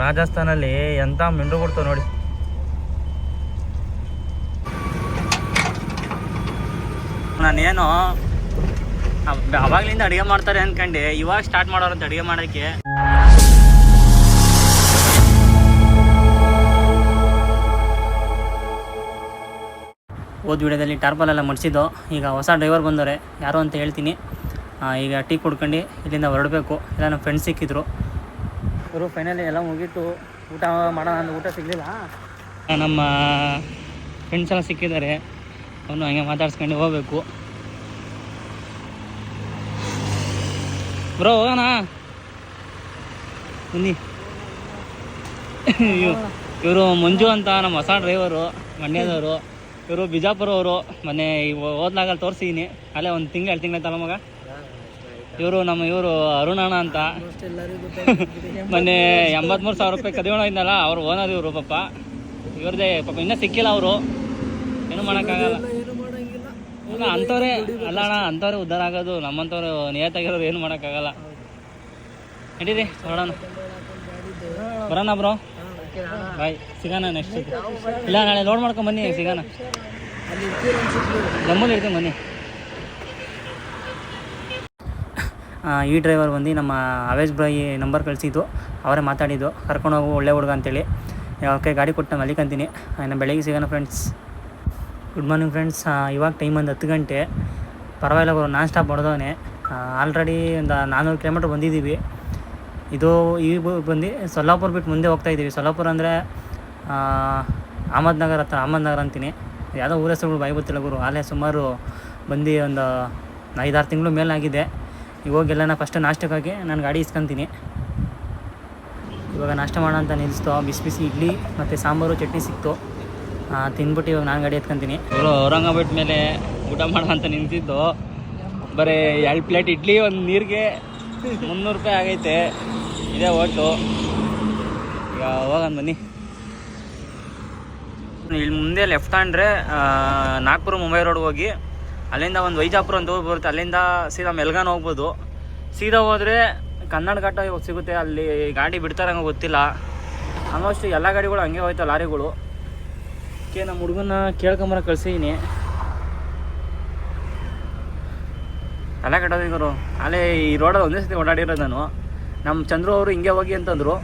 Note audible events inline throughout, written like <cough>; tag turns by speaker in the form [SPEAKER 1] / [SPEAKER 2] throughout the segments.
[SPEAKER 1] ರಾಜಸ್ಥಾನಲ್ಲಿ ಎಂತ ಮಿಂಡು ಕೊಡ್ತಾವ ನೋಡಿ. ನಾನೇನು, ಅವ್- ಅವಾಗ್ಲಿಂದ ಅಡುಗೆ ಮಾಡ್ತಾರೆ ಅನ್ಕಂಡೆ, ಇವಾಗ ಸ್ಟಾರ್ಟ್ ಮಾಡೋರಂತ ಅಡುಗೆ ಮಾಡೋಕ್ಕೆ ಹೋದ ವಿಡಿಯೋದಲ್ಲಿ ಟಾರ್ಪಲ್ ಎಲ್ಲ ಮಡಿಸಿದ್ದು. ಈಗ ಹೊಸ ಡ್ರೈವರ್ ಬಂದವ್ರೆ, ಯಾರು ಅಂತ ಹೇಳ್ತೀನಿ. ಈಗ ಟೀ ಕುಡ್ಕೊಂಡು ಇಲ್ಲಿಂದ ಹೊರಡಬೇಕು. ಎಲ್ಲ ನಮ್ಮ ಫ್ರೆಂಡ್ಸ್ ಸಿಕ್ಕಿದ್ರು. ಅವರು ಫೈನಲಿ ಎಲ್ಲ ಮುಗೀತು. ಊಟ ಮಾಡೋಣ ಅಂದ್ರೆ ಊಟ ಸಿಗಲಿಲ್ಲ. ನಮ್ಮ ಫ್ರೆಂಡ್ಸ್ ಎಲ್ಲ ಸಿಕ್ಕಿದ್ದಾರೆ. ಅವನು ಹಂಗೆ ಮಾತಾಡ್ಸ್ಕೊಂಡು ಹೋಗ್ಬೇಕು. ಬ್ರೋ ಹೋಗೋಣ? ಬನ್ನಿ. ಇವರು ಮಂಜು ಅಂತ ನಮ್ಮ ಹೊಸ ಡ್ರೈವರು ಮಂಡ್ಯದವರು. ಇವರು ಬಿಜಾಪುರವರು. ಮನೆ ಮೊನ್ನೆ ಓದ್ಲಾಗಲ್ಲಿ ತೋರಿಸಿದ್ದೀನಿ ಅಲ್ಲೇ ಒಂದು ತಿಂಗಳು, ಎರಡು ತಿಂಗಳು ಮಗ? ಇವರು ನಮ್ಮ ಇವರು ಅರುಣಣ್ಣ ಅಂತ. ಮೊನ್ನೆ ಎಂಬತ್ಮೂರು ಸಾವಿರ ರೂಪಾಯಿ ಕದಿಯೋಣ ಇದ್ನಲ್ಲ, ಅವ್ರು ಓನರ್ ಇವರು ಪಾಪ. ಇವ್ರದೇ ಪಾಪ ಇನ್ನೂ ಸಿಕ್ಕಿಲ್ಲ ಅವರು. ಏನು ಮಾಡೋಕ್ಕಾಗಲ್ಲ. ಅಲ್ಲ ಅಂಥವ್ರೆ ಅಲ್ಲ ಅಣ್ಣ, ಅಂಥವ್ರೆ ಉದ್ಧಾರ ಆಗೋದು, ನಮ್ಮಂಥವ್ರು ನಿಯತ್ತಾಗಿರೋರು ಏನು ಮಾಡೋಕ್ಕಾಗಲ್ಲ. ನಡೀರಿ ನೋಡೋಣ ಬರೋಣ ಬ್ರೋ. ಬಾಯ್, ಸಿಗೋಣ ನೆಕ್ಸ್ಟ್ ಇಲ್ಲ, ನಾಳೆ ಲೋಡ್ ಮಾಡ್ಕೊಂಡು ಬನ್ನಿ, ಸಿಗೋಣ. ನಮ್ಮಲ್ಲಿ ಇರ್ತೀನಿ, ಬನ್ನಿ ಆ, ಈ ಡ್ರೈವರ್ ಬಂದು ನಮ್ಮ ಅವೇಶ್ ಬಾಯಿ ನಂಬರ್ ಕಳಿಸಿದ್ದು. ಅವರೇ ಮಾತಾಡಿದ್ದು. ಕರ್ಕೊಂಡು ಹೋಗು, ಒಳ್ಳೆ ಹುಡುಗ ಅಂತೇಳಿ. ಓಕೆ, ಗಾಡಿ ಕೊಟ್ಟು ನಾನು ಮಲಿಕಂತೀನಿ ಇನ್ನು ಬೆಳಗ್ಗೆ ಸಿಗೋಣ ಫ್ರೆಂಡ್ಸ್ ಗುಡ್ ಮಾರ್ನಿಂಗ್ ಫ್ರೆಂಡ್ಸ್ ಇವಾಗ ಟೈಮ್ ಒಂದು ಹತ್ತು ಗಂಟೆ. ಪರವಾಗಿಲ್ಲ ಬರೋ ನಾನ್ ಸ್ಟಾಪ್ ಹೊಡೆದವನೆ ಆಲ್ರೆಡಿ ಒಂದು ನಾನ್ನೂರು ಕಿಲೋಮೀಟ್ರ್ ಬಂದಿದ್ದೀವಿ. ಇದು ಈ ಬಂದು ಸೊಲ್ಲಾಪುರ ಬಿಟ್ಟು ಮುಂದೆ ಹೋಗ್ತಾ ಇದ್ದೀವಿ. ಸೊಲ್ಲಾಪುರ ಅಂದರೆ ಅಹಮದ್ನಗರ್ ಹತ್ರ, ಅಹಮದ್ನಗರ್ ಅಂತೀನಿ. ಯಾವುದೋ ಊರ ಹೆಸರುಗಳು ಬಾಯಿ ಗೊತ್ತಿಲ್ಲ ಗುರು. ಆಲೇ ಸುಮಾರು ಬಂದು ಒಂದು ಐದಾರು ತಿಂಗಳು ಮೇಲಾಗಿದೆ. ಇವಾಗೆಲ್ಲ ನಾ ಫಸ್ಟ್ ನಾಷ್ಟಕ್ಕಾಗಿ ನಾನು ಗಾಡಿ ಇಸ್ಕೊಂತೀನಿ. ಇವಾಗ ನಾಷ್ಟ ಮಾಡೋಣ ಅಂತ ನಿಲ್ಲಿಸ್ತು ಬಿಸಿ ಬಿಸಿ ಇಡ್ಲಿ ಮತ್ತು ಸಾಂಬಾರು ಚಟ್ನಿ ಸಿಕ್ತು. ತಿಂದ್ಬಿಟ್ಟು ಇವಾಗ ನಾನು ಗಾಡಿ ಎತ್ಕೊಂತೀನಿ. ಇವರು ಔರಂಗಾಬಾದ್ ಮೇಲೆ ಊಟ ಮಾಡೋ ಅಂತ ನಿಂತಿದ್ದು ಬರೀ ಎರಡು ಪ್ಲೇಟ್ ಇಡ್ಲಿ ಒಂದು ನೀರಿಗೆ ಮುನ್ನೂರು ರೂಪಾಯಿ ಆಗೈತೆ. ಇದೇ ಓಟು ಈಗ ಹೋಗೋಣ ಬನ್ನಿ. ಇಲ್ಲಿ ಮುಂದೆ ಲೆಫ್ಟ್ ಹ್ಯಾಂಡ್ರೆ ನಾಗ್ಪುರ ಮುಂಬೈ ರೋಡ್ ಹೋಗಿ ಅಲ್ಲಿಂದ ಒಂದು ವೈಜಾಪುರ ಅಂತ ಹೋಗಿ ಬರುತ್ತೆ. ಅಲ್ಲಿಂದ ಸೀದಾ ಮೆಲ್ಗಾನ್ ಹೋಗ್ಬೋದು. ಸೀದಾ ಹೋದರೆ ಕನ್ನಡ ಘಾಟ ಇವಾಗ ಸಿಗುತ್ತೆ. ಅಲ್ಲಿ ಗಾಡಿ ಬಿಡ್ತಾರಂಗ ಗೊತ್ತಿಲ್ಲ. ಆಲ್ಮೋಸ್ಟ್ ಎಲ್ಲ ಗಾಡಿಗಳು ಹಂಗೆ ಹೋಯ್ತು, ಲಾರಿಗಳು. ಓಕೆ, ನಮ್ಮ ಹುಡುಗನ ಕೇಳ್ಕೊಂಬರ ಕಳ್ಸಿದ್ದೀನಿ ತಲೆ ಕಟ್ಟೋದು ಇವರು. ಅಲ್ಲೇ ಈ ರೋಡಲ್ಲಿ ಒಂದೇ ಸತಿ ಓಡಾಡಿರೋದು ನಾನು. ನಮ್ಮ ಚಂದ್ರು ಅವರು ಹಿಂಗೆ ಹೋಗಿ ಅಂತಂದರು.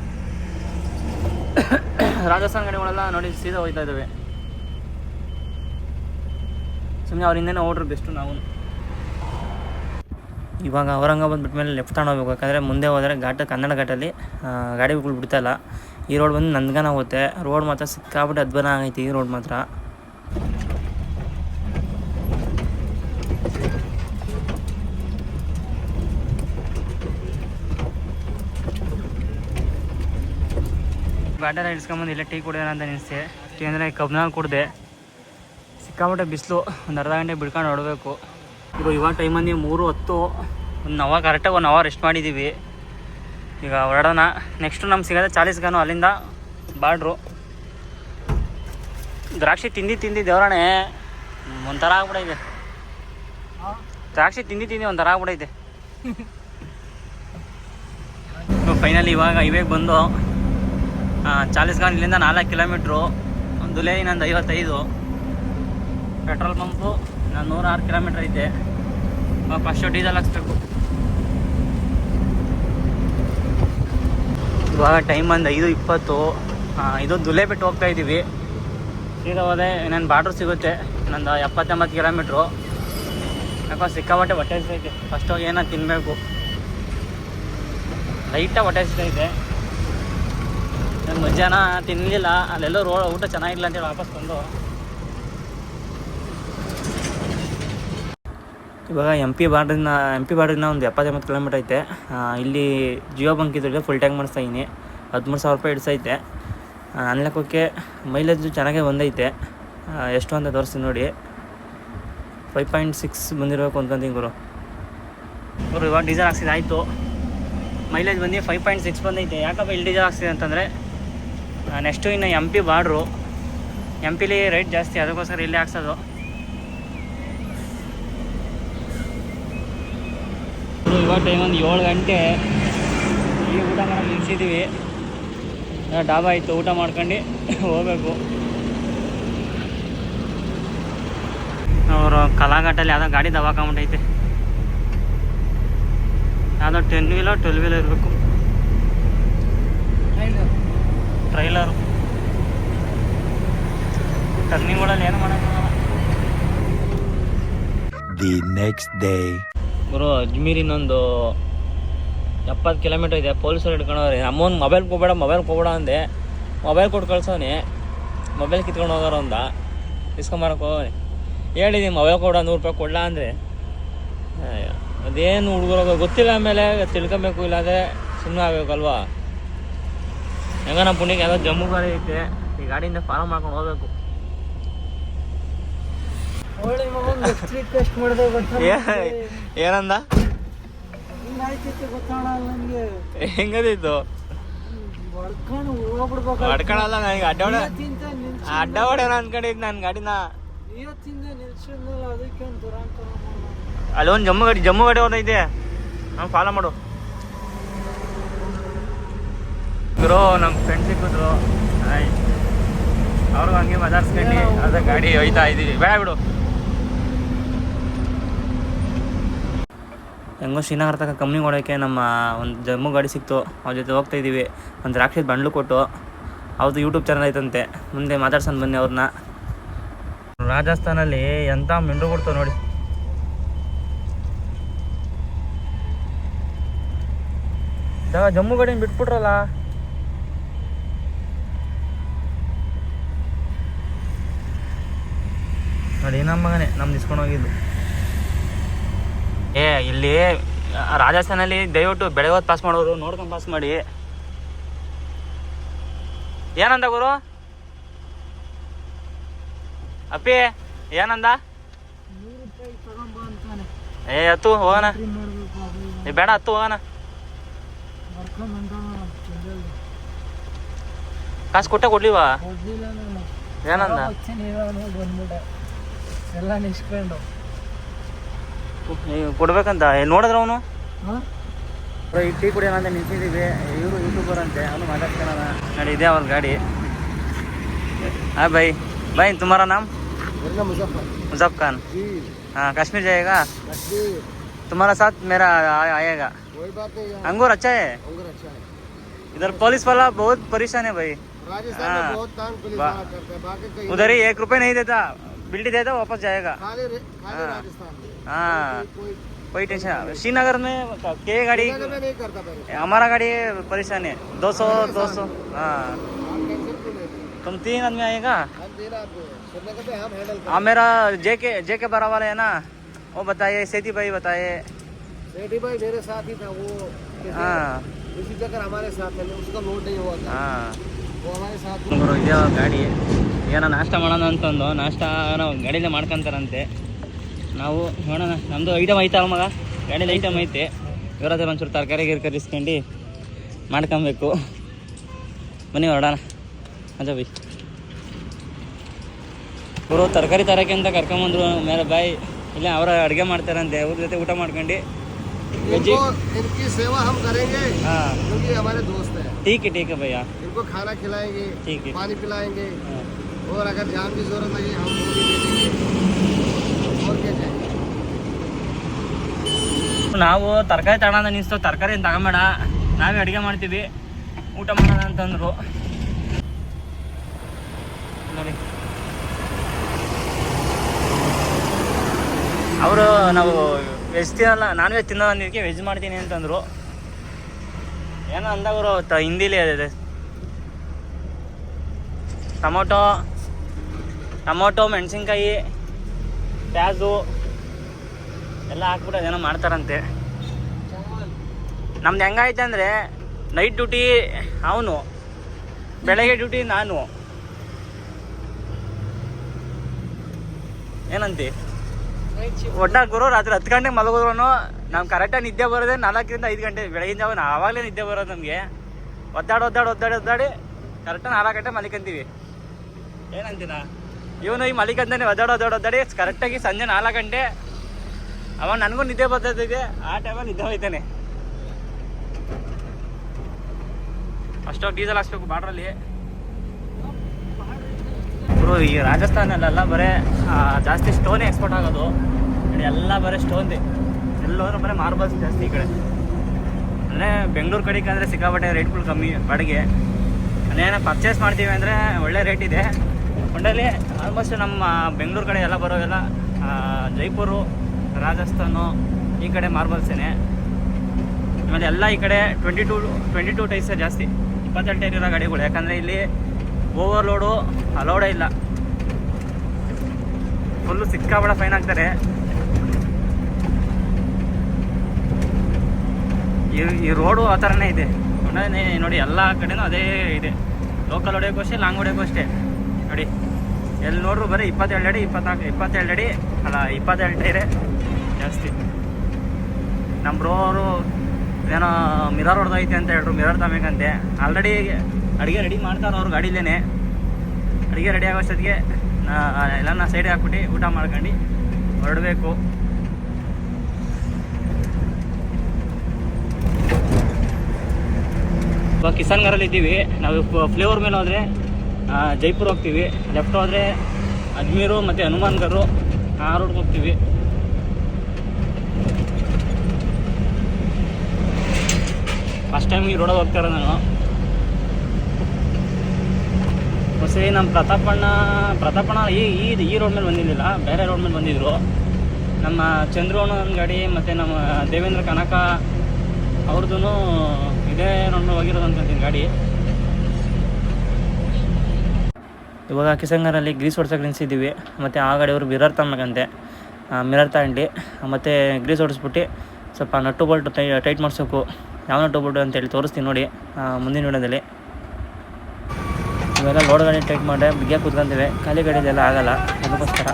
[SPEAKER 1] <coughs> ರಾಜಸ್ಥಾನ ಗಾಡಿಗಳೆಲ್ಲ ನೋಡಿ ಸೀದಾ ಹೋಗ್ತಾ ಇದ್ದಾವೆ ಸುಮ್ಮನೆ ಅವರಿಂದನೇ ಓಡ್ರು ಬೆಸ್ಟು ನಾವು. ಇವಾಗ ಔರಂಗಾಬಾದ್ ಬಿಟ್ಟ ಮೇಲೆ ಲೆಫ್ಟ್ ತಗೊಂಡು ಹೋಗ್ಬೇಕು. ಯಾಕಂದರೆ ಮುಂದೆ ಹೋದರೆ ಘಾಟ ಕನ್ನಡ ಘಾಟಲ್ಲಿ ಗಾಡಿಗಳು ಬಿಡ್ತಾಯಿಲ್ಲ ಈ ರೋಡ್ ಬಂದು ನಂದ್ಗಾನ ಹೋಗುತ್ತೆ. ರೋಡ್ ಮಾತ್ರ ಸಿಕ್ಕಾಬಿಟ್ಟು ಅದ್ಭುತ ಆಗೈತಿ ಈ ರೋಡ್ ಮಾತ್ರ. ಬ್ಯಾಟರ್ ಇಡ್ಸ್ಕೊಂಬಂದು ಇಲ್ಲೇ ಟೀ ಕುಡಿಯೋಣ ಅಂತ ನೆನೆಸಿ ಟೀ ಅಂದರೆ ಕಬ್ಬಿನಲ್ಲಿ ಕುಡ್ದೆ. ಸಿಕ್ಕಾಪಟ್ಟೆ ಬಿಸಿಲು, ಒಂದು ಅರ್ಧ ಗಂಟೆ ಬಿಡ್ಕೊಂಡು ಹೊಡಬೇಕು. ಈಗ ಇವಾಗ ಟೈಮಲ್ಲಿ ಮೂರು ಹೊತ್ತು, ಒಂದು ಅವರ್ ಕರೆಕ್ಟಾಗಿ ಒನ್ ಅವರ್ ರೆಸ್ಟ್ ಮಾಡಿದ್ದೀವಿ ಈಗ ಹೊರಡೋಣ. ನೆಕ್ಸ್ಟು ನಮ್ಗೆ ಸಿಗೋದೆ ಚಾಲೀಸ್ಗಾನು ಅಲ್ಲಿಂದ ಬಾರ್ಡ್ರು. ದ್ರಾಕ್ಷಿ ತಿಂದು ತಿಂದು ದೇವರಣೆ, ಒಂಥರ ಆಗ್ಬಿಡೈತೆ. ದ್ರಾಕ್ಷಿ ತಿಂದು ತಿಂದು ಒಂಥರ ಆಗ್ಬಿಡೈತೆ. ಫೈನಲಿ ಇವಾಗ ಐವೇಗೆ ಬಂದು ಚಾಲೀಸ್ಗಾನ್ ಇಲ್ಲಿಂದ ನಾಲ್ಕು ಕಿಲೋಮೀಟ್ರು ದುಲೇ ಇನ್ನೊಂದು ಐವತ್ತೈದು. ಪೆಟ್ರೋಲ್ ಪಂಪು, ನಾನು ನೂರಾರು ಕಿಲೋಮೀಟ್ರ್ ಐತೆ. ಫಸ್ಟು ಡೀಸೆಲ್ ಹಾಕ್ಸ್ಬೇಕು. ಇವಾಗ ಟೈಮ್ ಒಂದು ಐದು ಇಪ್ಪತ್ತು. ಇದು ದುಲೆ ಬಿಟ್ಟು ಹೋಗ್ತಾ ಇದ್ದೀವಿ ಸೀದಾ ಹೋದೆ ಇನ್ನೊಂದು ಬಾರ್ಡ್ರ್ ಸಿಗುತ್ತೆ. ನಂದು ಎಪ್ಪತ್ತೊಂಬತ್ತು ಕಿಲೋಮೀಟ್ರು. ಯಾಕೋ ಸಿಕ್ಕಾಪಟ್ಟೆ ಹೊಟ್ಟೆ ಹಸಿತೈತೆ ಫಸ್ಟ್ ಹೋಗಿ ಏನೋ ತಿನ್ನಬೇಕು ಲೈಟಾಗಿ ಹೊಟ್ಟೆ ಹಸಿತೈತೆ ನಾನು ಮಧ್ಯಾಹ್ನ ತಿನ್ನಲಿಲ್ಲ ಅಲ್ಲೆಲ್ಲೋ ರೋ ಊಟ ಚೆನ್ನಾಗಿಲ್ಲ ಅಂತೇಳಿ ವಾಪಸ್ ಬಂದು. ಇವಾಗ ಎಂ ಪಿ ಬಾರ್ಡ್ರಿನ ಎಂ ಪಿ ಬಾರ್ಡ್ರಿನ ಒಂದು ಎಪ್ಪತ್ತೆಂಬತ್ತು ಕಿಲೋಮೀಟ್ರ್ ಐತೆ. ಇಲ್ಲಿ ಜಿಯೋ ಬಂಕ್ ಇದ್ರೆ ಫುಲ್ ಟ್ಯಾಂಕ್ ಮಾಡಿಸ್ತಾ ಇದ್ದೀನಿ ಹದಿಮೂರು ಸಾವಿರ ರೂಪಾಯಿ ಇಡ್ಸೈತೆ ನನ್ನ ಲೆಕ್ಕಕ್ಕೆ ಮೈಲೇಜು ಚೆನ್ನಾಗೇ ಬಂದೈತೆ. ಎಷ್ಟು ಅಂತ ತೋರಿಸ್ತೀನಿ ನೋಡಿ. ಫೈವ್ ಪಾಯಿಂಟ್ ಸಿಕ್ಸ್ ಬಂದಿರಬೇಕು ಅನ್ಕೊಂತೀನಿ ಗುರು. ಗುರು, ಇವಾಗ ಡೀಸೆಲ್ ಹಾಕ್ಸಿದ್ದು ಆಯಿತು. ಮೈಲೇಜ್ ಬಂದು ಫೈವ್ ಪಾಯಿಂಟ್ ಸಿಕ್ಸ್ ಬಂದೈತೆ. ಯಾಕಪ್ಪ ಇಲ್ಲಿ ಡೀಸೆಲ್ ಹಾಕ್ಸಿದೆ ಅಂತಂದರೆ ನೆಕ್ಸ್ಟು ಇನ್ನು ಎಂ ಪಿ ಬಾರ್ಡ್ರು. ಎಂ ಪಿಲಿ ರೇಟ್ ಜಾಸ್ತಿ, ಅದಕ್ಕೋಸ್ಕರ ಇಲ್ಲಿ ಹಾಕ್ಸೋದು. ಇವಾಗ ಟೈಮ್ ಒಂದು ಏಳು ಗಂಟೆ. ಈಗ ಊಟ ಮಾಡಕ್ಕೆ ನಿಲ್ಸಿದ್ದೀವಿ ಡಾಬಾ ಇತ್ತು ಊಟ ಮಾಡ್ಕೊಂಡು <laughs> ಹೋಗ್ಬೇಕು. ಅವರು ಕಲಾಘಾಟಲ್ಲಿ ಯಾವುದೋ ಗಾಡಿ ದವಾಕೊಂಬಿಟ್ಟೈತೆ ಯಾವುದೋ ಟೆನ್ ವೀಲೋ ಟ್ವೆಲ್ ವೀಲರ್ ಇರಬೇಕು. ಟ್ರೈಲರ್ ಟರ್ನಿಂಗ್ಗಳಲ್ಲಿ ಏನು ಮಾಡೋಕ್ಕಾಗಲ್ಲ
[SPEAKER 2] ದಿ ನೆಕ್ಸ್ಟ್ day.
[SPEAKER 1] ಗುರು, ಅಜ್ಮೀರ್ ಇನ್ನೊಂದು ಎಪ್ಪತ್ತು ಕಿಲೋಮೀಟರ್ ಇದೆ. ಪೊಲೀಸರು ಹಿಡ್ಕೊಂಡವ್ರೆ. ಅಮ್ಮನ ಮೊಬೈಲ್ ಕೊಬೇಡ ಮೊಬೈಲ್ ಕೊಬೇಡ ಅಂದೆ. ಮೊಬೈಲ್ ಕೊಟ್ಟು ಕಳ್ಸೋನಿ ಮೊಬೈಲ್ ಕಿತ್ಕೊಂಡು ಹೋಗೋರು ಅಂದ. ಇಸ್ಕೊಂಬರಕ್ಕೆ ಹೋಗಿ ಹೇಳಿದ್ದೀನಿ ಮೊಬೈಲ್ ಕೊಡ, ನೂರು ರೂಪಾಯಿ ಕೊಡಲ ಅಂದರೆ ಅದೇನು ಹುಡುಗರು ಗೊತ್ತಿಲ್ಲ ಆಮೇಲೆ, ತಿಳ್ಕೊಬೇಕು, ಇಲ್ಲಾಂದರೆ ಸುಮ್ಮನೆ ಆಗಬೇಕಲ್ವಾ? ಹೆಂಗ ನಮ್ಮ ಪುಣ್ಯಕ್ಕೆ ಯಾವುದೋ ಜಮ್ಮು ಗಾಡಿ ಐತೆ. ಈ ಗಾಡಿಯಿಂದ ಫಾಲೋ ಮಾಡ್ಕೊಂಡು ಹೋಗ್ಬೇಕು
[SPEAKER 3] ಒಳ್ಳೆ ಮಗನ್ ರಿಕ್ವೆಸ್ಟ್ ಮಾಡಿದೆ
[SPEAKER 1] ಏ- ಏನಂದ? ಹೆಂಗದಿತ್ತು? ಅಡ್ಕೊಳಲ್ಲ ನನಗೆ ಅಡ್ಡಾಡ ಅಡ್ಡ ಹೊಡ್ಯಾರ ಅನ್ಕೊಂಡಿದ್ ನನ್ನ ಗಾಡಿನ. ಅಲ್ಲೊಂದು ಜಮ್ಮು ಗಾಡಿ ಜಮ್ಮು ಗಾಡಿ ಹೋದೈತೆ ನಾವು ಫಾಲೋ ಮಾಡು. ಗುರು ನಮ್ಮ ಫ್ರೆಂಡ್ ಸಿಕ್ಕಿದ್ರು ಅವ್ರಿಗೂ ಹಂಗೆ ಮಾತಾಡ್ಸ್ಕೊಂಡು ಅದ ಗಾಡಿ ಹೋಯ್ತಾ ಇದೀವಿ. ಬೇಡ ಬಿಡು. ಹೆಂಗೋ ಶ್ರೀನಗರ ತನಕ ಕಂಪ್ನಿ ಕೊಡೋಕ್ಕೆ ನಮ್ಮ ಒಂದು ಜಮ್ಮು ಗಾಡಿ ಸಿಕ್ತು. ಅವ್ರ ಜೊತೆ ಹೋಗ್ತಾ ಇದ್ದೀವಿ. ಒಂದು ದ್ರಾಕ್ಷಿ ಬಂಡ್ಲು ಕೊಟ್ಟು. ಅವ್ರದ್ದು ಯೂಟ್ಯೂಬ್ ಚಾನಲ್ ಐತಂತೆ. ಮುಂದೆ ಮಾತಾಡ್ಸೋಣ ಬನ್ನಿ ಅವ್ರನ್ನ ರಾಜಸ್ಥಾನಲ್ಲಿ ಎಂಥ ಮಿಂಡು ಕೊಡ್ತಾವೆ ನೋಡಿ. ಜಮ್ಮು ಗಾಡಿನ ಬಿಟ್ಬಿಟ್ರಲ್ಲ? ನೋಡಿ ನಮ್ಮ ಮಗನೇ, ನಮ್ದು ಇಸ್ಕೊಂಡು ಹೋಗಿದ್ದು. ಏ ಇಲ್ಲಿ ರಾಜಸ್ಥಾನಲ್ಲಿ ದಯವಿಟ್ಟು ಬೆಳಗ್ಗೆ ಪಾಸ್ ಮಾಡೋರು ನೋಡ್ಕೊಂಡು ಪಾಸ್ ಮಾಡಿ. ಏನಂದ ಗುರು? ಅಪ್ಪಿ ಏನಂದ? ಏ ಅತ್ತು ಹೋಗೋಣ. ಏ ಬೇಡ ಅತ್ತು ಹೋಗೋಣ. ಕಾಸು ಕೊಟ್ಟೆ ಕೊಡ್ಲಿವಾ? ಏನಂದ?
[SPEAKER 3] ಎಲ್ಲ ನಿಸ್ಕೊಂಡು
[SPEAKER 1] ಏ, ಕೊಡ್ಬೇಕಂತ ಏ, ನೋಡಿದ್ರ ಅವನು
[SPEAKER 3] ಹಾಂ
[SPEAKER 1] ಈ ಟೀ ಕುಡಿಯೋಣ ಅಂತ ನಿಂತಿದ್ದೀವಿ ಇವರು ಯೂಟ್ಯೂಬರ್ ಅಂತೆ ಅವನು ಮಾತಾಡ್ತಾನ ನೋಡಿ ಇದೆ ಅವ್ರ ಗಾಡಿ ಹಾಂ ಬೈ ಬೈ ತುಮಾರ ನಾಮ್
[SPEAKER 3] मुजफ्फर
[SPEAKER 1] मुजफ खान
[SPEAKER 3] जी
[SPEAKER 1] हाँ कश्मीर जाएगा
[SPEAKER 3] कश्मीर
[SPEAKER 1] तुम्हारा साथ मेरा आ- आएगा
[SPEAKER 3] कोई बात नहीं यहाँ
[SPEAKER 1] अंगूर अच्छा है
[SPEAKER 3] अंगूर अच्छा है
[SPEAKER 1] इधर पुलिस वाला बहुत परेशान है भाई
[SPEAKER 3] राजस्थान
[SPEAKER 1] हाँ।
[SPEAKER 3] में बहुत तांग पुलिस
[SPEAKER 1] बा-
[SPEAKER 3] वाला करते हैं बाकी कहीं
[SPEAKER 1] उधर ही एक रुपये नहीं देता बिल्टी देता वापस जाएगा। हाँ।, हाँ।
[SPEAKER 3] कोई
[SPEAKER 1] टेंशन श्रीनगर में के गाड़ी हमारा गाड़ी परेशान है। दो सौ दो सौ हाँ। तुम तीन आदमी आएगा? हाँ। मेरा जे के जे के बरा वाले है ना। वो बताइए सेठी भाई बताइए।
[SPEAKER 3] सेठी भाई मेरे साथ ही था वो
[SPEAKER 1] हाँ।
[SPEAKER 3] इसी चक्कर हमारे साथ है उसका लोड नहीं हुआ था।
[SPEAKER 1] हाँ।
[SPEAKER 3] वो हमारे साथ
[SPEAKER 1] गाड़ी है। ಏನೋ ನಾಷ್ಟ ಮಾಡೋಣ ಅಂತಂದು ನಾಷ್ಟ ನಾವು ಗಾಡಿಯಲ್ಲೇ ಮಾಡ್ಕೊಂತಾರಂತೆ. ನಾವು ನೋಡೋಣ ನಮ್ಮದು ಐಟಮ್ ಐತೆ ಮಗ? ಗಾಡಿಲಿ ಐಟಮ್ ಐತೆ. ಇವರಾದ್ರೆ ಒಂಚೂರು ತರಕಾರಿ ಗಿರ್ಕರಿ ಇಸ್ಕೊಂಡು ಮಾಡ್ಕೊಬೇಕು. ಬನ್ನಿ ಹೊರಡೋಣ. ಅಜಾ ಬೈ. ಅವರು ತರಕಾರಿ ತರಕ್ಕೆ ಅಂತ ಕರ್ಕೊಂಬಂದ್ರು. ಮೇಲೆ ಬಾಯಿ. ಇಲ್ಲ ಅವರ ಅಡುಗೆ ಮಾಡ್ತಾರಂತೆ. ಅವ್ರ ಜೊತೆ ಊಟ ಮಾಡ್ಕೊಂಡು. ಟೀಕೆ
[SPEAKER 3] ಟೀಕೆ
[SPEAKER 1] ಭಯ್ಯಾ. ಖಾನಾ
[SPEAKER 3] ಖಿಲಾಯಿ ಪಾನಿ
[SPEAKER 1] ಪಿಲಾಯಿ
[SPEAKER 3] और अगर जान की जरूरत लगे हम वो भी दे देंगे और क्या चाहिए
[SPEAKER 1] ನಾವು ತರಕಾರಿ ತಗೊಳಂತ ನಿಲ್ಸ್ತೇವೆ ತರಕಾರಿ ಏನು ತಗೊಂಬೇಡ ನಾವೇ ಅಡುಗೆ ಮಾಡ್ತೀವಿ ಊಟ ಮಾಡೋಣ ಅಂತಂದ್ರು ನೋಡಿ ಅವರು ನಾವು ವೆಜ್ ತಿನ್ನಲ್ಲ ನಾನ್ ವೆಜ್ ತಿನ್ನೋ ಅಂದಿದ್ದಕ್ಕೆ ವೆಜ್ ಮಾಡ್ತೀನಿ ಅಂತಂದ್ರು ಏನೋ ಅಂದವರು ತ ಹಿಂದಿಲಿ ಅದಿದೆ ಟೊಮೊಟೊ ಟೊಮೊಟೊ, ಮೆಣಸಿನ್ಕಾಯಿ ಪ್ಯಾಜು ಎಲ್ಲ ಹಾಕ್ಬಿಟ್ಟು ಅದೇನೋ ಮಾಡ್ತಾರಂತೆ. ನಮ್ದು ಹೆಂಗಾಯ್ತು ಅಂದರೆ ನೈಟ್ ಡ್ಯೂಟಿ ಅವನು, ಬೆಳಗ್ಗೆ ಡ್ಯೂಟಿ ನಾನು. ಏನಂತಿ? ಒಟ್ಟ ಗುರು ರಾತ್ರಿ ಹತ್ತು ಗಂಟೆಗೆ ಮಲಗಿದ್ರು ನಮ್ಗೆ ಕರೆಕ್ಟಾಗಿ ನಿದ್ದೆ ಬರೋದೆ ನಾಲ್ಕರಿಂದ ಐದು ಗಂಟೆ. ಬೆಳಗಿನ ಜಾವ ಆವಾಗಲೇ ನಿದ್ದೆ ಬರೋದು ನಮಗೆ. ಒದ್ದಾಡಿ ಒದ್ದಾಡಿ ಒದ್ದಾಡಿ ಒದ್ದಾಡಿ ಕರೆಕ್ಟಾಗಿ ನಾಲ್ಕು ಗಂಟೆ ಮಲಿಕಂತೀವಿ. ಏನಂತೀನ ಇವನು ಈ ಮಲಿಕಂದನೇ ಒದಾಡೋ ಒದ್ದಾಡಿ ಕರೆಕ್ಟಾಗಿ ಸಂಜೆ ನಾಲ್ಕು ಗಂಟೆ. ಅವ ನನಗೂ ನಿದ್ದೆ ಬರ್ತೈತೆ ಆ ಟೈಮಲ್ಲಿ ನಿದ್ದೆ ಹೋಯ್ತಾನೆ. ಅಷ್ಟೊಂದು ಡೀಸೆಲ್ ಹಾಕ್ಸ್ಬೇಕು ಬಾಡ್ರಲ್ಲಿ ಬ್ರೋ, ಈ ರಾಜಸ್ಥಾನಲ್ಲೆಲ್ಲ ಬರೀ ಜಾಸ್ತಿ ಸ್ಟೋನೇ ಎಕ್ಸ್ಪೋರ್ಟ್ ಆಗೋದು. ಎಲ್ಲ ಬರೀ ಸ್ಟೋನ್ದೆ ಎಲ್ಲೋದ್ರೂ ಬರೀ ಮಾರ್ಬಲ್ಸ್ ಜಾಸ್ತಿ ಈ ಕಡೆ. ಅಂದರೆ ಬೆಂಗಳೂರು ಕಡೆಗೆ ಅಂದರೆ ಸಿಕ್ಕಾಪಟ್ಟೆ ರೇಟ್ಗಳು ಕಮ್ಮಿ, ಬಾಡಿಗೆ. ಅದೇನೋ ಪರ್ಚೇಸ್ ಮಾಡ್ತೀವಿ ಅಂದರೆ ಒಳ್ಳೆ ರೇಟ್ ಇದೆ. ಒಂಡಲ್ಲಿ ಆಲ್ಮೋಸ್ಟ್ ನಮ್ಮ ಬೆಂಗಳೂರು ಕಡೆ ಎಲ್ಲ ಬರೋದೆಲ್ಲ ಜೈಪುರು, ರಾಜಸ್ಥಾನು, ಈ ಕಡೆ ಮಾರ್ಬಲ್ಸೇನೆ ಆಮೇಲೆ ಎಲ್ಲ ಈ ಕಡೆ ಟ್ವೆಂಟಿ ಟು ಟ್ವೆಂಟಿ ಟೂ ಟೈಸೇ ಜಾಸ್ತಿ ಇಪ್ಪತ್ತೆರಡು ಟೈರ್ ಇರೋ ಗಾಡಿಗಳು. ಯಾಕಂದರೆ ಇಲ್ಲಿ ಓವರ್ಲೋಡು ಅಲೋಡೇ ಇಲ್ಲ. ಫುಲ್ಲು ಸಿಕ್ಕಾಬಡ ಫೈನ್ ಹಾಕ್ತಾರೆ ಈ ಈ ರೋಡು ಆ ಥರನೇ ಇದೆ. ನೋಡಿ, ಎಲ್ಲ ಕಡೆನೂ ಅದೇ ಇದೆ. ಲೋಕಲ್ ಹೊಡೆಯೋಕ್ಕೂ ಅಷ್ಟೇ ಲಾಂಗ್ ಹೊಡೆಯೋಕ್ಕೂ ಅಷ್ಟೇ ನೋಡಿ. ಎಲ್ಲಿ ನೋಡ್ರು ಬರೀ ಇಪ್ಪತ್ತೆರಡು ಅಡಿ, ಇಪ್ಪತ್ನಾಲ್ಕು ಇಪ್ಪತ್ತೇಳು ಅಡಿ? ಅಲ್ಲ, ಇಪ್ಪತ್ತೆರಡು ಟೈರೆ ಜಾಸ್ತಿ. ನಮ್ಮ ಬ್ರೋ ಅವರು ಏನೋ ಮಿರರ್ ಹೊಡೆದೈತೆ ಅಂತ ಹೇಳ್ರು ಮಿರರ್ ತಮಗಂತೆ ಆಲ್ರೆಡಿ ಅಡುಗೆ ರೆಡಿ ಮಾಡ್ತಾರೆ ಅವ್ರು ಗಾಡಿಲೇನೆ. ಅಡುಗೆ ರೆಡಿ ಆಗೋಷ್ಟೊತ್ತಿಗೆ ಎಲ್ಲ ಸೈಡಿಗೆ ಹಾಕ್ಬಿಟ್ಟು ಊಟ ಮಾಡ್ಕೊಂಡು ಹೊರಡಬೇಕು. ಇವಾಗ ಕಿಸಾನ್ ಗರಲ್ಲಿ ಇದ್ದೀವಿ. ನಾವು ಫ್ಲೇವರ್ ಮೇಲೆ ಹೋದರೆ ಜೈಪುರ್ ಹೋಗ್ತೀವಿ. ಲೆಫ್ಟ್ ಹೋದರೆ ಅಜ್ಮೀರು ಮತ್ತು ಹನುಮಾನ್ಗರು ಆ ರೋಡ್ಗೆ ಹೋಗ್ತೀವಿ. ಫಸ್ಟ್ ಟೈಮ್ ಈ ರೋಡಲ್ಲಿ ಹೋಗ್ತಾರೆ ನಾನು. ಸರಿ ನಮ್ಮ ಪ್ರತಾಪಣ್ಣ ಪ್ರತಾಪಣ್ಣ ಈ ಈ ಈ ರೋಡ್ ಮೇಲೆ ಬಂದಿದ್ದಿಲ್ಲ, ಬೇರೆ ರೋಡ್ ಮೇಲೆ ಬಂದಿದ್ರು. ನಮ್ಮ ಚಂದ್ರು ಅನ್ನೋ ಒಂದು ಗಾಡಿ ಮತ್ತು ನಮ್ಮ ದೇವೇಂದ್ರ ಕನಕ ಅವ್ರದ್ದು ಇದೇ ರೋಡ್ ಹೋಗಿರೋದು ಅನ್ಕೊಂತೀನಿ ಗಾಡಿ. ಇವಾಗ ಕಿಸಂಗರಲ್ಲಿ ಗ್ರೀಸ್ ಹೊಡ್ಸೋಕೆ ನಿಲ್ಸಿದ್ದೀವಿ ಮತ್ತು ಆ ಗಾಡಿಯವರು ಮಿರರ್ ತಗೊಂಬೇಕಂತೆ ಮಿರರ್ ತಗೊಂಡು, ಮತ್ತು ಗ್ರೀಸ್ ಹೊಡಿಸ್ಬಿಟ್ಟು ಸ್ವಲ್ಪ ನಟ್ಟು ಬೋಲ್ಟ್ ಟೈ, ಟೈಟ್ ಮಾಡಿಸ್ಬೇಕು ಯಾವ ನಟ್ಟು ಬೋಲ್ಟ್ ಅಂತೇಳಿ ತೋರಿಸ್ತೀನಿ ನೋಡಿ ಮುಂದಿನ ವಿಡಿಯೋದಲ್ಲಿ. ಇವೆಲ್ಲ ಲೋಡ್ ಗಾಡಿ ಟೈಟ್ ಮಾಡಿ ಬಿಗಿಯಾಗಿ ಕೂತ್ಕೊಂತೀವಿ. ಖಾಲಿ ಗಾಡಿದೆಲ್ಲ ಆಗಲ್ಲ. ಅದಕ್ಕೋಸ್ಕರ.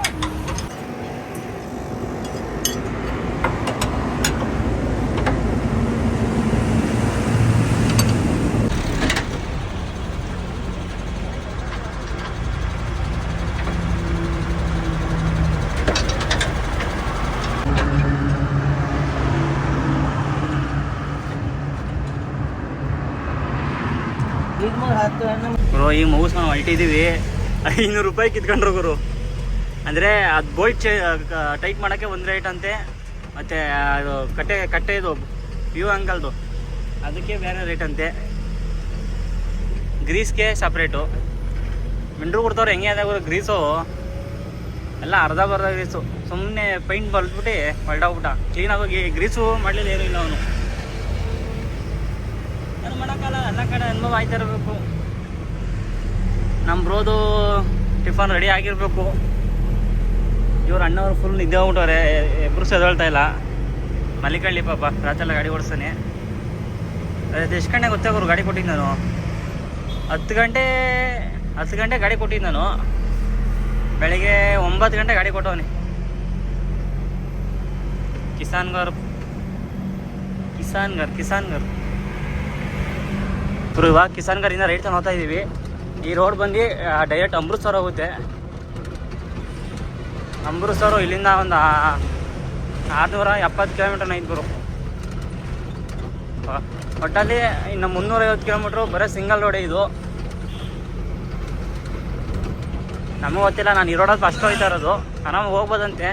[SPEAKER 1] ಗುರು ಮೌಸ್ ನಾವು ಹೊಲ್ಟಿದ್ದೀವಿ ಐನೂರು ರೂಪಾಯಿ ಕಿತ್ಕೊಂಡ್ರು ಗುರು. ಅಂದರೆ ಅದು ಬೋಲ್ಟ್ ಚೇ ಟೈಟ್ ಮಾಡೋಕ್ಕೆ ಒಂದು ರೇಟ್ ಅಂತೆ. ಮತ್ತು ಅದು ಕಟ್ಟೆ ಕಟ್ಟೆ ಇದು ವ್ಯೂ ಅಂಕಲ್ದು ಅದಕ್ಕೆ ಬೇರೆ ರೇಟ್ ಅಂತೆ. ಗ್ರೀಸ್ಗೆ ಸಪ್ರೇಟು. ಮಿಂಡ್ರು ಕೊಡ್ತವ್ರು ಹೆಂಗೆ ಅದಾಗ ಗುರು ಗ್ರೀಸು? ಎಲ್ಲ ಅರ್ಧ ಬರ್ಧ ಗ್ರೀಸು. ಸುಮ್ಮನೆ ಪೈಂಟ್ ಬಲ್ದ್ಬಿಟ್ಟು ಹೊಲ್ಡೋಗ್ಬಿಟ್ಟ ಕ್ಲೀನಾಗಿ ಗ್ರೀಸು ಮಾಡಲಿಲ್ಲ ಏನೂ ಇಲ್ಲ ಅವನು. ಏನು ಮಾಡೋಕ್ಕಲ್ಲ ಎಲ್ಲ ಕಡೆ ಅನುಭವ ಆಯ್ತಾ ಇರಬೇಕು. ನಮ್ಮ ಬ್ರೋದು ಟಿಫನ್ ರೆಡಿ ಆಗಿರಬೇಕು. ಇವ್ರು ಅಣ್ಣವ್ರು ಫುಲ್ ನಿದ್ದೆ ಹೋಗ್ಬಿಟ್ಟವ್ರೆ. ಇಬ್ಬರು ಸೆದಳ್ತಾ ಇಲ್ಲ. ಮಲ್ಲಿಕಳ್ಳಿ ಪಾಪ ರಾತ್ರೆಲ್ಲ ಗಾಡಿ ಓಡಿಸ್ತಾನೆ. ಅದು ಎಷ್ಟು ಗಂಟೆ ಗೊತ್ತೇ ಅವ್ರು ಗಾಡಿ ಕೊಟ್ಟಿದ್ದು ನಾನು? ಹತ್ತು ಗಂಟೆ ಹತ್ತು ಗಂಟೆ ಗಾಡಿ ಕೊಟ್ಟಿದ್ದು ನಾನು. ಬೆಳಿಗ್ಗೆ ಒಂಬತ್ತು ಗಂಟೆ ಗಾಡಿ ಕೊಟ್ಟವನಿ. ಕಿಸಾನ್ಗರ್ ಕಿಸಾನ್ಗರ್ ಕಿಸಾನ್ಗರ್. ಇವಾಗ ಕಿಸಾನ್ಗರಿಂದ ರೈಟ್ ತಗೊಂಡು ಹೋಗ್ತಾ ಇದ್ದೀವಿ ಈ ರೋಡ್ ಬಂದು ಡೈರೆಕ್ಟ್ ಅಮೃತ್ಸರ್ ಹೋಗುತ್ತೆ. ಅಮೃತ್ಸರು ಇಲ್ಲಿಂದ ಒಂದು ಆರುನೂರ ಎಪ್ಪತ್ತು ಕಿಲೋಮೀಟರ್ ಐದು ಬರು ಒಟ್ಟಲ್ಲಿ ಇನ್ನು ಮುನ್ನೂರೈವತ್ತು ಕಿಲೋಮೀಟ್ರು ಬರೀ ಸಿಂಗಲ್ ರೋಡೇ ಇದು. ನಮಗೆ ಗೊತ್ತಿಲ್ಲ, ನಾನು ಈ ರೋಡಲ್ಲಿ ಫಸ್ಟ್ ಹೋಗ್ತಾ ಇರೋದು. ಆರಾಮಾಗಿ ಹೋಗ್ಬೋದಂತೆ.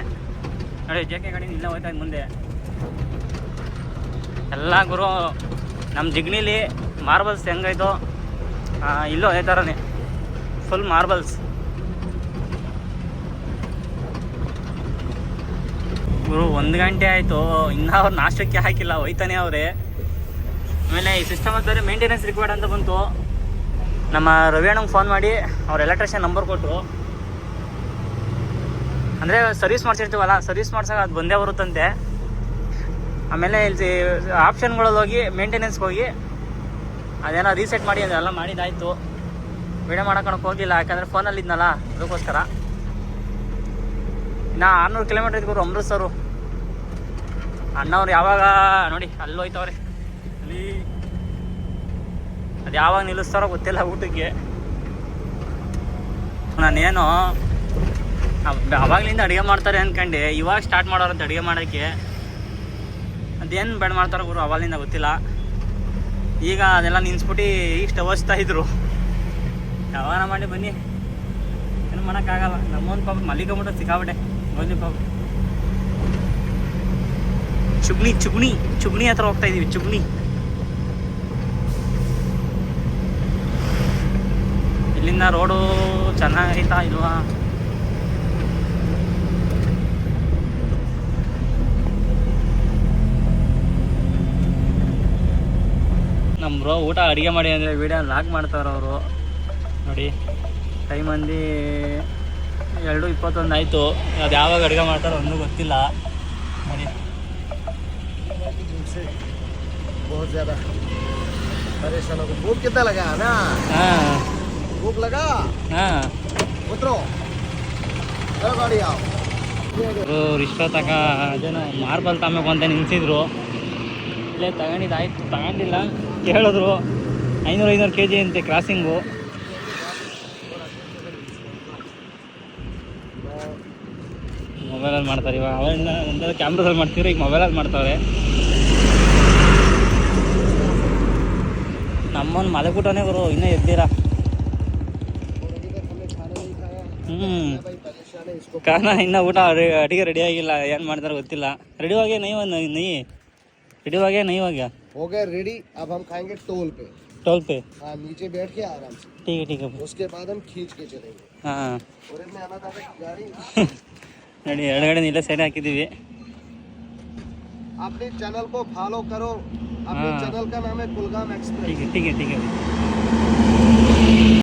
[SPEAKER 1] ನೋಡಿ ಜೆ ಕೆ ಗಾಡಿ ಇಲ್ಲ ಹೋಯ್ತಾ ಮುಂದೆ. ಎಲ್ಲ ಗುರು ನಮ್ಮ ಜಿಗ್ನಿಲಿ ಮಾರ್ಬಲ್ಸ್ ಹೆಂಗಾಯ್ತು ಇಲ್ಲೂ ಅದೇ ಥರನೇ ಫುಲ್ ಮಾರ್ಬಲ್ಸ್ ಗುರು, ಒಂದು ಗಂಟೆ ಆಯಿತು. ಇನ್ನೂ ಅವ್ರು ನಾಷ್ಟಕ್ಕೆ ಹಾಕಿಲ್ಲ, ಹೋಯ್ತಾನೆ ಅವರೇ. ಆಮೇಲೆ ಈ ಸಿಸ್ಟಮ್ ಬೇರೆ ಮೇಂಟೆನೆನ್ಸ್ ರಿಕ್ವೈರ್ಡ್ ಅಂತ ಬಂತು. ನಮ್ಮ ರವಿ ಅಣ್ಣಂಗೆ ಫೋನ್ ಮಾಡಿ, ಅವ್ರ ಎಲೆಕ್ಟ್ರಿಷಿಯನ್ ನಂಬರ್ ಕೊಟ್ಟರು ಅಂದರೆ ಸರ್ವಿಸ್ ಮಾಡ್ಸಿರ್ತೀವಲ್ಲ ಸರ್ವಿಸ್ ಮಾಡ್ಸೋಕೆ ಅದು ಬಂದೇ ಬರುತ್ತಂತೆ. ಆಮೇಲೆ ಇಲ್ಲಿ ಆಪ್ಷನ್ಗಳಲ್ಲಿ ಹೋಗಿ ಮೇಂಟೆನೆನ್ಸ್ಗೆ ಹೋಗಿ ಅದೇನೋ ರೀಸೆಟ್ ಮಾಡಿ ಅದೆಲ್ಲ ಮಾಡಿದ್ದಾಯ್ತು. ವಿಡಿಯೋ ಮಾಡೋಕೊಳಕ್ಕೆ ಹೋಗಿಲ್ಲ ಯಾಕಂದರೆ ಫೋನಲ್ಲಿ ಇದ್ನಲ್ಲ, ಅದಕ್ಕೋಸ್ಕರ. ಇನ್ನು ಆರ್ನೂರು ಕಿಲೋಮೀಟರ್ ಇದ್ರು ಅಮೃತ್ಸರು ಅಣ್ಣವ್ರು ಯಾವಾಗ, ನೋಡಿ, ಅಲ್ಲಿ ಹೋಯ್ತವ್ರೆ. ಅಲ್ಲಿ ಅದು ಯಾವಾಗ ನಿಲ್ಲಿಸ್ತಾರೋ ಗೊತ್ತಿಲ್ಲ ಊಟಕ್ಕೆ. ನಾನೇನು ಅವಾಗಲಿಂದ ಅಡುಗೆ ಮಾಡ್ತಾರೆ ಅನ್ಕಂಡು, ಇವಾಗ ಸ್ಟಾರ್ಟ್ ಮಾಡೋರಂತ ಅಡುಗೆ ಮಾಡೋಕ್ಕೆ. ಅದೇನು ಬೇಡ ಮಾಡ್ತಾರೋ ಗುರು, ಅವಾಗಲಿಂದ ಗೊತ್ತಿಲ್ಲ. ಈಗ ಅದೆಲ್ಲ ನಿನ್ಸ್ಬಿಟ್ಟು ಇಷ್ಟು ಅವಸ್ತಾ ಇದ್ರು. ಯಾವಾಗ ಮಾಡಿ ಬನ್ನಿ. ಏನು ಮಾಡೋಕ್ಕಾಗಲ್ಲ. ನಮ್ಮೊಂದು ಪಾಪ ಮಲ್ಲಿಕೊಂಬಿಟ್ಟು ಸಿಕ್ಕಾಬಿಟ್ಟೆ ಮೊದಲು ಪಾಪ. ಚುಗ್ನಿ ಚುಗ್ನಿ ಚುಗ್ನಿ ಹತ್ರ ಹೋಗ್ತಾ ಇದೀವಿ, ಚುಗ್ನಿ. ಇಲ್ಲಿಂದ ರೋಡು ಚೆನ್ನಾಗೈತಾ ಇಲ್ವಾ? ಬ್ರೋ ಊಟ ಅಡುಗೆ ಮಾಡಿ ಅಂದರೆ ವೀಡಿಯೋ ಲಾಕ್ ಮಾಡ್ತಾವ್ರೆ ಅವರು. ನೋಡಿ ಟೈಮ್ ಅಂದು ಎರಡು ಇಪ್ಪತ್ತೊಂದು ಆಯಿತು. ಅದು ಯಾವಾಗ ಅಡುಗೆ ಮಾಡ್ತಾರೋ ಒಂದು ಗೊತ್ತಿಲ್ಲ. ನೋಡಿ. ಇಷ್ಟ ತಕ ಅದೇನೋ ಮಾರ್ಬಲ್ ತಗೊಂಬೇಕು ಅಂತ ನಿಲ್ಸಿದ್ರು. ಇಲ್ಲೇ ತಗೊಂಡಿದ್ದಾಯ್ತು ತಗೊಂಡಿಲ್ಲ. ಹೇಳಿದ್ರು ಐನೂರು ಐನೂರು ಕೆ ಜಿ ಅಂತೆ ಕ್ರಾಸಿಂಗು. ಮೊಬೈಲಲ್ಲಿ ಮಾಡ್ತಾರೆ, ಇವಾಗ ಅವೆಲ್ಲ ಒಂದೆಲ್ಲ ಕ್ಯಾಮ್ರಾದಲ್ಲಿ ಮಾಡ್ತೀವ್ರಿ ಈಗ ಮೊಬೈಲಲ್ಲಿ ಮಾಡ್ತಾವ್ರೆ. ನಮ್ಮನ್ನು ಮಲೆಗೂಟನೇ ಬರೋ ಇನ್ನೂ ಎದ್ದಿರ? ಹ್ಞೂ ಕಾರಣ ಇನ್ನೂ ಊಟ ಅಡುಗೆ ರೆಡಿ ಆಗಿಲ್ಲ, ಏನು ಮಾಡ್ತಾರೆ ಗೊತ್ತಿಲ್ಲ. ರೆಡಿಯಾಗೆ ನೈವ ನೈ ರೆಡಿಯಾಗೆ ನೈವಾಗ
[SPEAKER 3] हो गए रेडी अब हम खाएंगे टोल पे
[SPEAKER 1] ಟೋಲ್ ಪೇ
[SPEAKER 3] हाँ नीचे बैठ के आराम से
[SPEAKER 1] ಟೀಕೆ ಟೀಕೆ
[SPEAKER 3] उसके बाद हम खींच के चलेंगे
[SPEAKER 1] ಹಾಂ
[SPEAKER 3] और इसमें आना था गाड़ी
[SPEAKER 1] ನೋಡಿ ಎಡಗಡೆ ಇಲ್ಲೇ ಸೈಡ್ ಹಾಕಿದ್ದೀವಿ
[SPEAKER 3] अपने चैनल को फॉलो करो अपने
[SPEAKER 1] हाँ।
[SPEAKER 3] चैनल का नाम है कुलगाम एक्सप्रेस
[SPEAKER 1] ಟೀಕೆ ಟೀಕೆ ಟೀಕೆ